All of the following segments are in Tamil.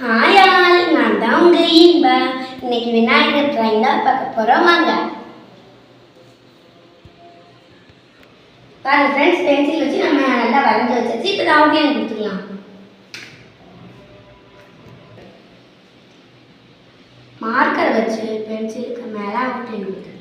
ஹாய் ஆல் நான் தான் உங்க இன்பா. இன்னைக்கு விநாயகர் டிராயிங் தான் பார்க்க போகிறோம் வாங்க. பாருங்க ஃப்ரெண்ட்ஸ் பென்சில் வச்சு நம்ம நல்லா வரைஞ்சி வச்சாச்சு. இப்போ அவுட்லைன் கொடுத்துக்கலாம் மார்க்கர் வச்சு பென்சிலுக்கு மேலே அவுட்லைன் கொடுத்துக்கலாம்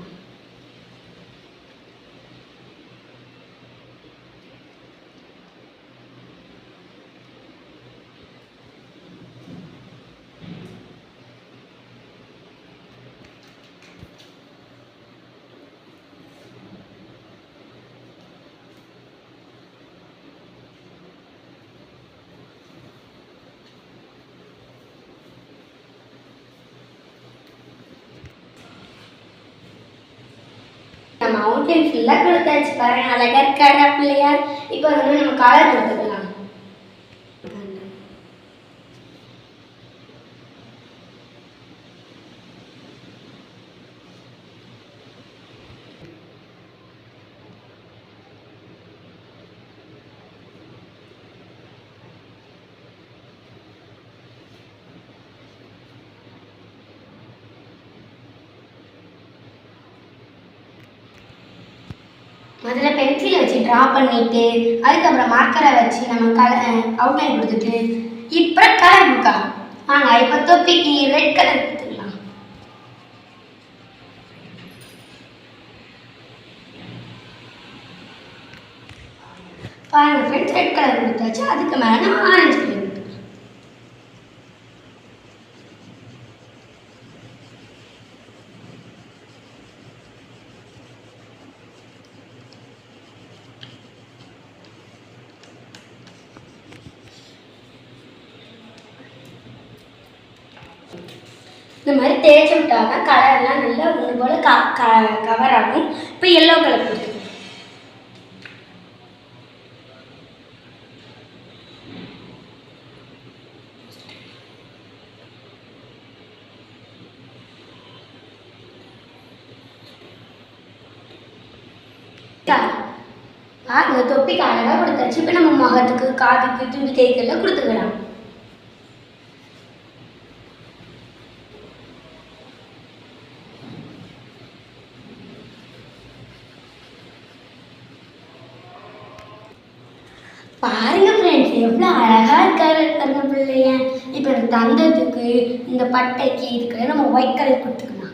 நம்ம அவுட்லைன் ஃபுல்லாக கொடுத்தாச்சு பாருங்க அழகாக இருக்காடா பிள்ளையார். இப்போ வந்து நம்ம காலர் கொடுத்துக்கலாம். முதல்ல பென்சிலை வச்சு ட்ரா பண்ணிட்டு அதுக்கப்புறம் மார்க்கரை வச்சு நம்ம கலர் அவுட்லைன் கொடுத்துட்டு இப்போ கலர் கொடுக்கலாம் வாங்க இப்போ தொப்பிக்கு ரெட் கலர் கொடுத்துடலாம். பாருங்க ஃப்ரெண்ட்ஸ் ரெட் கலர் கொடுத்தாச்சு. அதுக்கு மேலே நம்ம ஆரஞ்சு கலர் கொடுத்துக்கலாம் இந்த மாதிரி தேய்ச்சி விட்டாங்க கலர்லாம் நல்லா ஒன்று போல் க கவர் ஆகும். இப்போ எல்லோ கலர் கொடுத்துக்கலாம் பாருங்க தொப்பிக்கு அழகாக கொடுத்தாச்சு. இப்போ நம்ம முகத்துக்கு காதுக்கு துணி தேய்க்கெல்லாம் கொடுத்துக்கலாம் பாருங்க ஃப்ரெண்ட்ஸ் எவ்வளோ அழகாக இருக்காரு பாருங்க பிள்ளைய. இப்போ இந்த தந்தத்துக்கு இந்த பட்டைக்கு இதுக்கு நம்ம ஒயிட் கலர் கொடுத்துக்கலாம்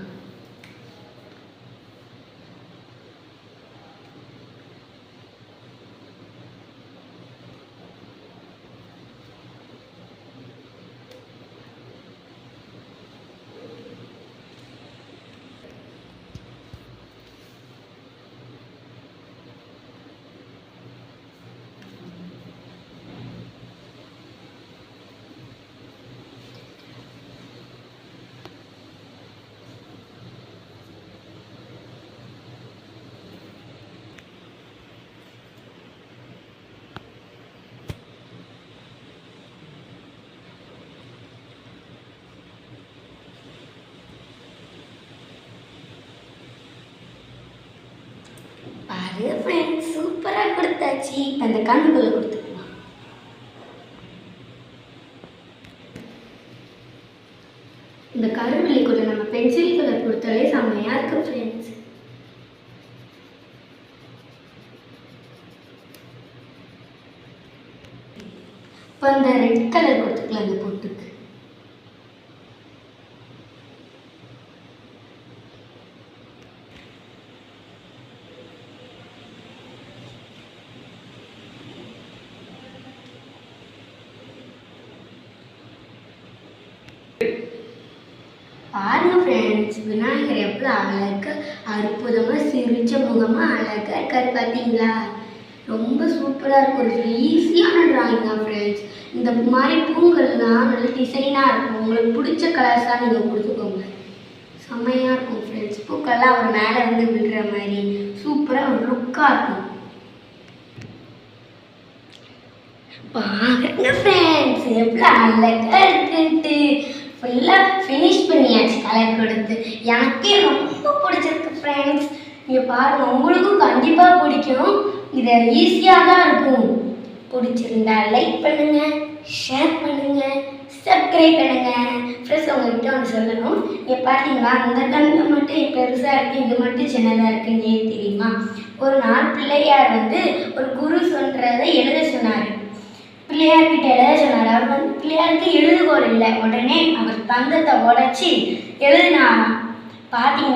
அது ஃப்ரெண்ட் சூப்பராக கொடுத்தாச்சு. இப்போ அந்த கண்ணுக்குள்ளே கொடுத்துக்கலாம். இந்த கருவிழிக்குள்ள நம்ம பென்சில் கலர் கொடுத்தாலே செம்மையாக இருக்கு ஃப்ரெண்ட்ஸ் இப்போ அந்த ரெட் கலர் கொடுத்துக்கலாம் அந்த பொட்டுக்கு. பாருங்க ஃப்ரெண்ட்ஸ் விநாயகர் எவ்வளோ அழகா அற்புதமாக சிரிச்ச முகமாக அழகாக இருக்காரு பார்த்தீங்களா ரொம்ப சூப்பராக இருக்கும். ஒரு ஈஸியான டிராயிங் தான் ஃப்ரெண்ட்ஸ் இந்த மாதிரி பூங்கள்லாம் நல்ல டிசைனாக இருக்கும். உங்களுக்கு பிடிச்ச கலர்ஸாக நீங்கள் கொடுத்துக்கோங்க. செம்மையாக இருக்கும் ஃப்ரெண்ட்ஸ் பூக்கள்லாம் அவர் மேலே வந்து விடுற மாதிரி சூப்பராக ஒரு லுக்காக இருக்கும். பாருங்க ஃப்ரெண்ட்ஸ் எவ்வளோ அழகா இருக்குன்ட்டு. ஃபுல்லாக ஃபினிஷ் பண்ணியாச்சு கலர் கொடுத்து. எனக்கே ரொம்ப பிடிச்சிருக்கு ஃப்ரெண்ட்ஸ் நீங்கள் பாருங்கள் உங்களுக்கும் கண்டிப்பாக பிடிக்கும். இது ஈஸியாக தான் இருக்கும். பிடிச்சிருந்தா லைக் பண்ணுங்கள் ஷேர் பண்ணுங்கள் சப்ஸ்கிரைப் பண்ணுங்க. ஃப்ரெண்ட்ஸ் உங்கள்கிட்ட ஒன்று சொல்லணும். இங்கே பார்த்தீங்களா அந்த கண்ணு மட்டும் பெருசாக இருக்குது இது மட்டும் சின்னதாக இருக்குன்னு ஏன் தெரியுமா? ஒரு நாள் பிள்ளையார் வந்து ஒரு குரு சொல்கிறத எழுத சொன்னார். பிள்ளையார்கிட்ட எழுத சொன்னார். அவர் வந்து பிள்ளையாருக்கு எழுதுகோல் இல்லை. உடனே அவர் தந்தத்தை உடச்சி எழுதினாராம். பார்த்தீங்க